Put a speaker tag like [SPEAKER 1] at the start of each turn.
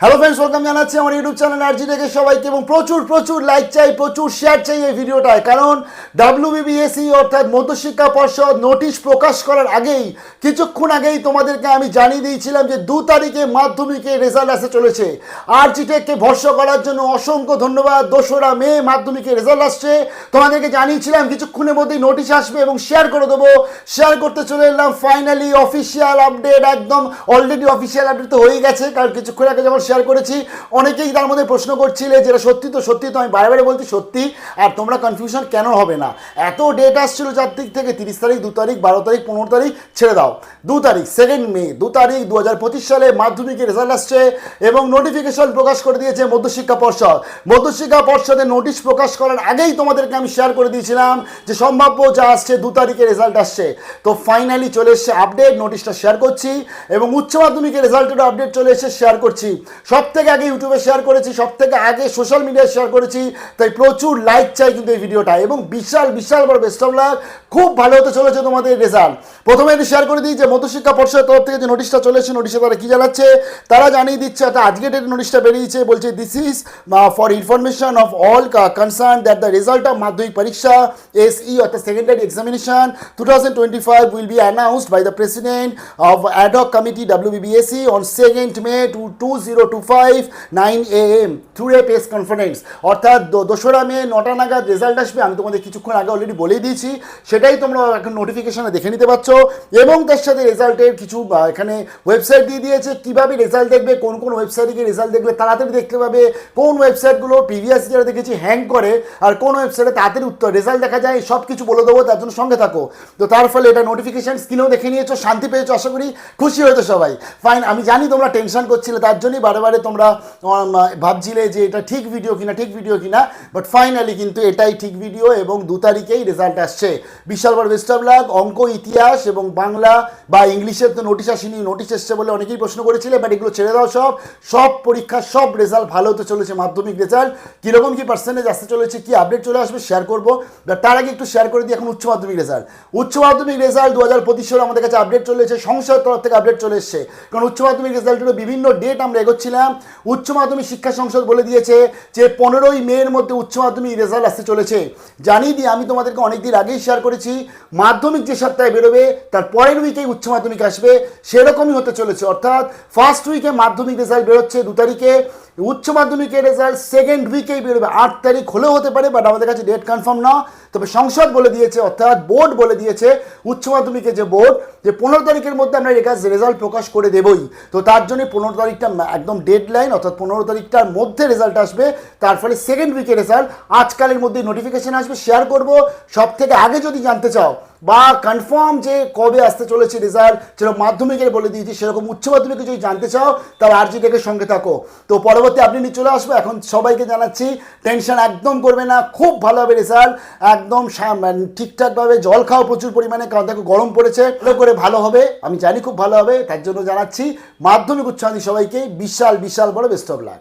[SPEAKER 1] Hello friends welcome জানাচ্ছি আমার YouTube channel আরজি থেকে সবাইকে এবং প্রচুর প্রচুর লাইক চাই, প্রচুর শেয়ার চাই এই ভিডিওটায়। কারণ ডাব্লিউবিবিএসি অর্থাৎ মধ্যশিক্ষা পর্ষদ নোটিশ প্রকাশ করার আগেই, কিছুক্ষণ আগেই তোমাদেরকে আমি জানিয়ে দিয়েছিলাম যে দু তারিখে মাধ্যমিকে রেজাল্ট আসতে চলেছে। আরজি টেককে ভরসা করার জন্য অসংখ্য ধন্যবাদ। দোসরা মে মাধ্যমিকে রেজাল্ট আসছে। তোমাদেরকে জানিয়েছিলাম, কিছুক্ষণের মধ্যেই নোটিশ আসবে এবং শেয়ার করে দেবো। শেয়ার করতে চলে এলাম ফাইনালি অফিসিয়াল আপডেট একদম অলরেডি অফিসিয়াল আপডেট তো হয়ে গেছে। কারণ কিছুক্ষণ আগে যখন শেয়ার করেছি। অনেকেই তার মধ্যে প্রশ্ন করছিলে যেটা সত্যি তো সত্যি তো আমি বারে বারে বলছি সত্যি, আর তোমরা কনফিউশন কেন হবে না? এত ডেট আসছিল চার দিক থেকে তিরিশ তারিখ, দু তারিখ, বারো তারিখ, পনেরো তারিখ, ছেড়ে দাও। দু তারিখ সেকেন্ড মে দু তারিখ দু হাজার পঁচিশ সালে মাধ্যমিকের রেজাল্ট আসছে এবং নোটিফিকেশন প্রকাশ করে দিয়েছে মধ্যশিক্ষা পর্ষদ। মধ্যশিক্ষা পর্ষদের নোটিশ প্রকাশ করার আগেই তোমাদেরকে আমি শেয়ার করে দিয়েছিলাম যে সম্ভাব্য যা আসছে, দু তারিখে রেজাল্ট আসছে। তো ফাইনালি চলে এসছে আপডেট নোটিশটা শেয়ার করছি এবং উচ্চ মাধ্যমিকের রেজাল্টেরও আপডেট চলে এসে শেয়ার করছি। সব থেকে আগে ইউটিউবে শেয়ার করেছি সব থেকে আগে সোশ্যাল মিডিয়ায় শেয়ার করেছি, তাই প্রচুর লাইক চাই কিন্তু এই ভিডিওটা এবং বিশাল বিশাল বড় বেস্ট অফ লাক খুব ভালো হতে চলেছে তোমাদের রেজাল্ট প্রথমে আমি শেয়ার করে দিই যে মধ্যশিক্ষা পর্ষদের তরফ থেকে যে নোটিশটা চলেছে নোটিশে তারা কি জানাচ্ছে? তারা জানিয়ে দিচ্ছে, একটা আজকে ডেট নোটিশটা বেরিয়েছে, বলছে this is for information of all concern that the result of Madhyamik পরীক্ষা এস ই অর্থাৎ secondary examination two thousand will be announced by the president of ad hoc committee WBBSE on second May two two zero two five nine A M through a press conference অর্থাৎ দোসরা মে নটা নাগাদ result আসবে, আমি তোমাদের কিছুক্ষণ আগে already বলেই দিয়েছি। সেটাই তোমরা এখন নোটিফিকেশনে দেখে নিতে পারছ। এবং তার সাথে রেজাল্টের কিছু এখানে ওয়েবসাইট দিয়ে দিয়েছে, কীভাবে রেজাল্ট দেখবে, কোন কোন ওয়েবসাইটে গিয়ে রেজাল্ট দেখলে তাড়াতাড়ি দেখতে পাবে, কোন ওয়েবসাইটগুলো প্রিভিয়াস ইয়ারে দেখেছি হ্যাং করে, আর কোন ওয়েবসাইটে তাড়াতাড়ি উত্তর রেজাল্ট দেখা যায় সব কিছু বলে দেবো, তার জন্য সঙ্গে থাকো। তো তার ফলে এটা নোটিফিকেশন স্ক্রিনেও দেখে নিয়েছো, শান্তি পেয়েছ, আশা করি খুশি হয়েছো সবাই। ফাইন আমি জানি তোমরা টেনশন করছিলে, তার জন্যই বারে বারে বারে তোমরা ভাবছিলে যে এটা ঠিক ভিডিও কিনা, ঠিক ভিডিও কিনা বাট ফাইনালি কিন্তু এটাই ঠিক ভিডিও এবং দু তারিখেই রেজাল্ট আসছে। বিশাল বড় অফ অঙ্ক, ইতিহাস এবং বাংলা বা ইংলিশের তো নোটিশ আসেনি নোটিশ এসছে বলে অনেকেই প্রশ্ন করেছিলে বাট এগুলো ছেড়ে দাও সব। সব পরীক্ষার সব রেজাল্ট ভালো হতে চলেছে, মাধ্যমিক রেজাল্ট কীরকম কি পার্সেন্টেজ আসতে চলেছে, কি আপডেট চলে আসবে শেয়ার করব। But তার আগে একটু শেয়ার করে দিই এখন উচ্চ মাধ্যমিক রেজাল্ট উচ্চ মাধ্যমিক রেজাল্ট দু হাজার পঁচিশ সালে আমাদের কাছে আপডেট চলে এসেছে, সংসদের তরফ থেকে আপডেট চলে এসছে। কারণ উচ্চ মাধ্যমিক রেজাল্টের বিভিন্ন ডেট আমরা এগোচ্ছিলাম উচ্চ মাধ্যমিক শিক্ষা সংসদ বলে দিয়েছে যে পনেরোই মেয়ের মধ্যে উচ্চ মাধ্যমিক রেজাল্ট আসতে চলেছে। জানিয়ে দিয়ে আমি তোমাদেরকে অনেকদিন আগেই শেয়ার করেছি, মাধ্যমিক যে সপ্তাহে বেরোবে, তার পরের উইকেই উচ্চ মাধ্যমিক আসবে, সেরকমই হতে চলেছে। অর্থাৎ ফার্স্ট উইকে মাধ্যমিক রেজাল্ট বেরোচ্ছে দু তারিখে উচ্চ মাধ্যমিকের রেজাল্ট সেকেন্ড উইকেই বেরোবে। আট তারিখ হলেও হতে পারে বাট আমাদের কাছে ডেট কনফার্ম না। তবে সংসদ বলে দিয়েছে, অর্থাৎ বোর্ড বলে দিয়েছে, উচ্চ মাধ্যমিকের যে বোর্ড যে পনেরো তারিখের মধ্যে আমরা রেজাল্ট প্রকাশ করে দেবই। তো তার জন্য পনেরো তারিখটা একদম ডেড লাইন অর্থাৎ পনেরো তারিখটার মধ্যে রেজাল্ট আসবে। তার ফলে সেকেন্ড উইকের রেজাল্ট আজকালের মধ্যেই নোটিফিকেশন আসবে। শেয়ার করব। সব থেকে আগে যদি জানতে চাও বা কনফার্ম যে কবে আসতে চলেছে রেজাল্ট যেরকম মাধ্যমিকের বলে দিয়েছি, সেরকম উচ্চ মাধ্যমিকে যদি জানতে চাও, তাহলে আরজি থেকে সঙ্গে থাকো। তো পরবর্তী আপনি নিয়ে চলে আসব, এখন সবাইকে জানাচ্ছি টেনশন একদম করবে না, খুব ভালো হবে রেজাল্ট একদম মানে ঠিকঠাকভাবে জল খাও প্রচুর পরিমাণে, কারণ দেখো গরম পড়েছে, ভালো করে ভালো হবে, আমি জানি খুব ভালো হবে, তার জন্য জানাচ্ছি, মাধ্যমিক উচ্চ মাধ্যমিক সবাইকে, বিশাল বিশাল বড় বেস্ট অফ লাক